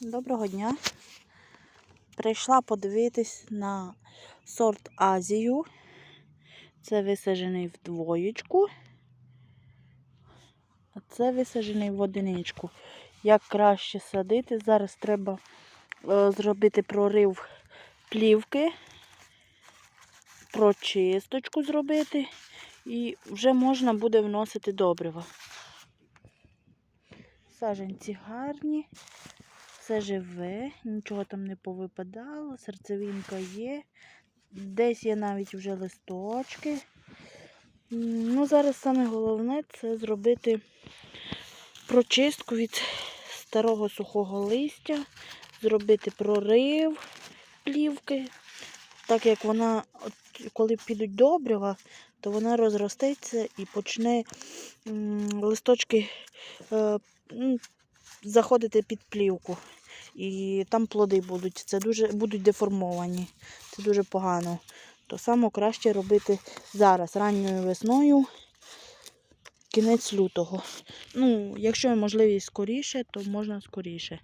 Доброго дня. Прийшла подивитись на сорт Азію. Це висаджений в двоєчку. А це висаджений в одиничку. Як краще садити? Зараз треба е, зробити прорив плівки, прочисточку зробити і вже можна буде вносити добрива. Саженці гарні, все живе, нічого там не повипадало, серцевинка є. Десь є навіть вже листочки. Ну, зараз саме головне це зробити прочистку від старого сухого листя, зробити прорив плівки. Так як вона, коли підуть добрива, то вона розростеться і почне листочки е, заходити під плівку. І там плоди будуть. Це дуже будуть деформовані. Це дуже погано. То саме краще робити зараз, ранньою весною, кінець лютого. Ну, якщо є можливість скоріше, то можна скоріше.